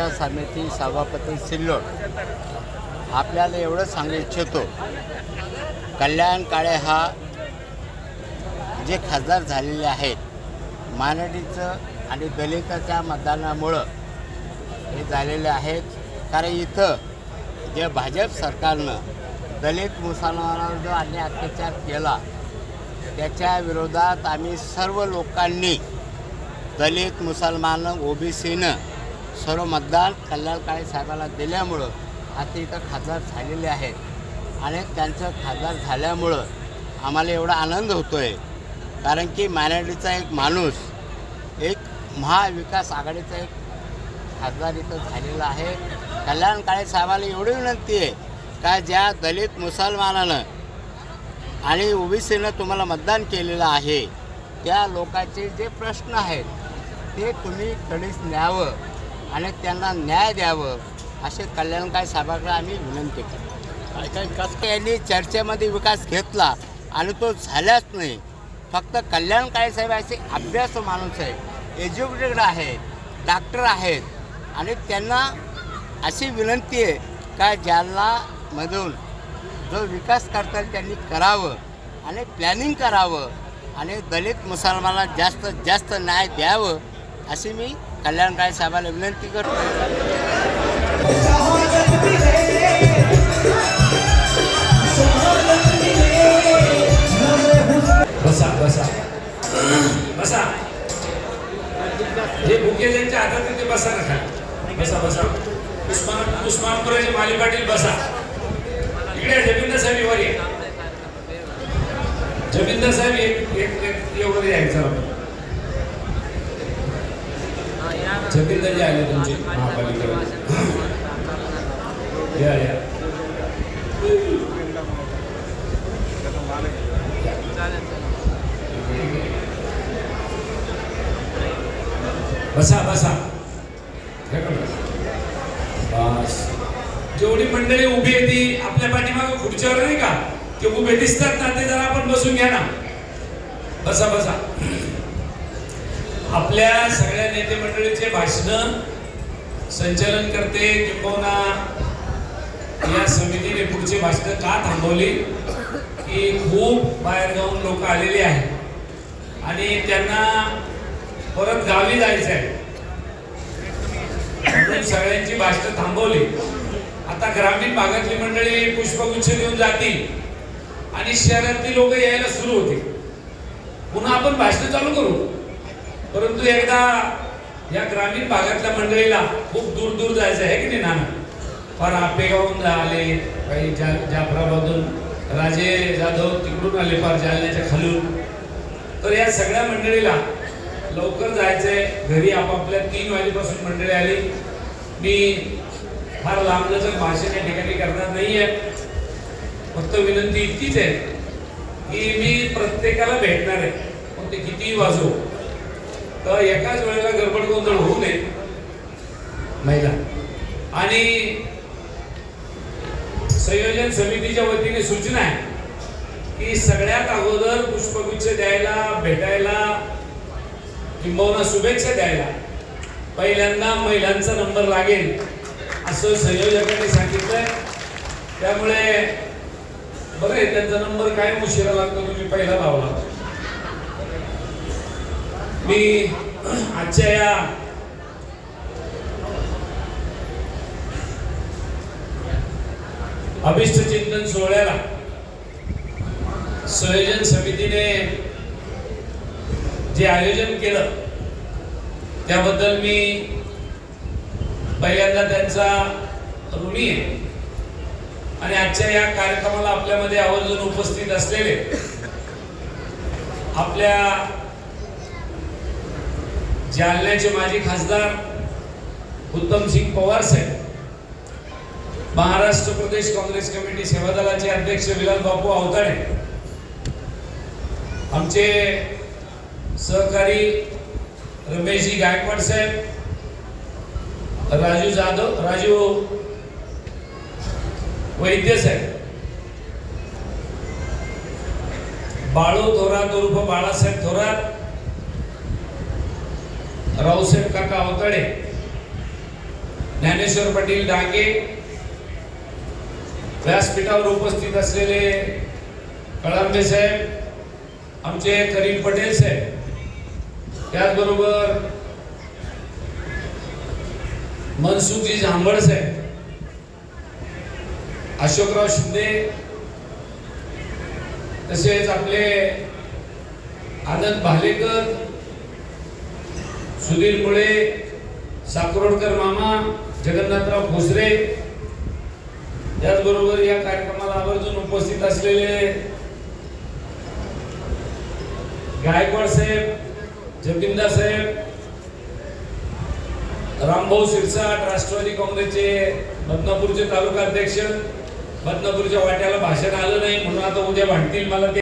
पंचायत समिती सभापती सिल्लोड आपल्याला एवढं सांगू इच्छितो कल्याण काळे हा जे खासदार झालेले आहेत मानडीचं आणि दलिताच्या मतदानामुळं हे झालेले आहेत. कारण इथं जे भाजप सरकारनं दलित मुसलमानावर जो आणि अत्याचार केला त्याच्या विरोधात आम्ही सर्व लोकांनी दलित मुसलमान ओबीसीनं सर्व मतदान कल्याण काळे साहेबाला दिल्यामुळं आता इथं खासदार झालेले आहेत. आणि त्यांचं खासदार झाल्यामुळं आम्हाला एवढा आनंद होतो आहे कारण की मायनॉरिटीचा एक माणूस एक महाविकास आघाडीचा एक खासदार इथं झालेला आहे. कल्याण काळे साहेबाला एवढी विनंती आहे का ज्या दलित मुसलमानानं आणि ओबीसीनं तुम्हाला मतदान केलेलं आहे त्या लोकांचे जे प्रश्न आहेत ते तुम्ही कडीच न्यावं. आणि त्यांना न्याय द्यावं असे कल्याणकारी साहेबांकडे आम्ही विनंती करतो. काय काय कसं यांनी चर्चेमध्ये विकास घेतला आणि तो झालाच नाही. फक्त कल्याणकारी साहेब असे अभ्यास माणूस आहे एज्युकेटेड आहेत डॉक्टर आहेत. आणि त्यांना अशी विनंती आहे का ज्यांना मधून जो विकास करता येईल त्यांनी करावं आणि प्लॅनिंग करावं आणि दलित मुसलमानांना जास्तीत जास्त न्याय द्यावं असे मी कल्याणकारी साहेबाला विनंती करतो बसा बसा बसा जे बुके ज्यांच्या हातात आहे ते बसा ना बसा बसा. उस्मान उस्मानपुराचे माली पाटील बसा. इकडे जबिंदर साहेब वर ये. जबिंदर साहेब एक एक एक एवढं यायचं आपण जबिंदर जे आले तुमचे महापालिकेवर या या. बसा बसा. बस. जेवढी मंडळी उभी आहे ती आपल्या पाठीमागे खुर्च्यावर नाही का? ते उभे दिसतात ना ते जरा आपण बसून घ्या ना. बसा बसा. आपल्या सगळ्या नेते मंडळीचे भाषण संचालन करते किंबहुना या समितीने पुढचे भाषण का थांबवली? की खूप बाहेरगावून लोक आलेले आहेत. आणि त्यांना परत गावी जायचं आहे म्हणून सगळ्यांची भाषण थांबवली. आता ग्रामीण भागातली मंडळी पुष्पगुच्छ देऊन जातील. आणि शहरातली लोक यायला सुरू होतील. पुन्हा आपण भाषण चालू करू. परंतु एकदा या ग्रामीण भागातल्या मंडळीला खूप दूर दूर जायचं आहे की नाही नाना? फार आपेगावून आले काही जा जाफराबादून राजे जाधव तिकडून आले फार जालन्याच्या खालून. तर या सगळ्या मंडळीला लवकर जायचंय. घरी आपापल्या तीन वाजेपासून मंडळी आली. मी फार लांबलचक भाषण या ठिकाणी करणार नाही आहे फक्त विनंती इतकीच आहे की मी प्रत्येकाला भेटणार आहे. मग ते कितीही वाजवू. तर एकाच वेळेला गडबड गोंधळ होऊ नये. महिला. आणि संयोजन समितीच्या वतीने सूचना आहे की सगळ्यात अगोदर पुष्पगुच्छ द्यायला भेटायला किंबहुना शुभेच्छा द्यायला पहिल्यांदा महिलांचा नंबर लागेल असं संयोजकांनी सांगितलंय. त्यामुळे बरं आहे त्यांचा नंबर काय उशिरा लागतो तुम्ही पहिला लावला. मी आजच्या या अभिष्ट चिंतन सोहळ्याला संयोजन समितीने जे आयोजन केलं त्याबद्दल मी पहिल्यांदा त्यांचा ऋणी आहे. आणि आजच्या या कार्यक्रमाला आपल्यामध्ये आवर्जून उपस्थित असलेले आपल्या जालन्याचे माजी खासदार उत्तमसिंग पवार साहेब महाराष्ट्र प्रदेश काँग्रेस कमिटी सेवा दलाचे अध्यक्ष विलास बापू अवताडे आमचे सहकारी रमेशजी गायकवाड साहेब राजू जाधव राजू वैद्य साहेब बाळू थोरात उर्फ बाळासाहेब थोरात रावसाहेब काका अवतडे ज्ञानेश्वर पाटील डांगे व्यासपीठावर उपस्थित असलेले कळंबे साहेब आमचे करीम पटेल साहेब त्याचबरोबर मनसुखजी झांबड साहेब अशोकराव शिंदे तसेच आपले आनंद भालेकर सुधीर मुळे साकरोडकर मामा जगन्नाथराव भोसरे. त्याचबरोबर या कार्यक्रमाला आवर्जून उपस्थित असलेले गायकवाड साहेब जगदींदा साहेब रामभाऊ शिरसाट राष्ट्रवादी काँग्रेसचे बदनापूरचे तालुका अध्यक्ष बदनापूरच्या वाट्याला भाषण आलं नाही म्हणून आता उद्या भांडतील मला ते.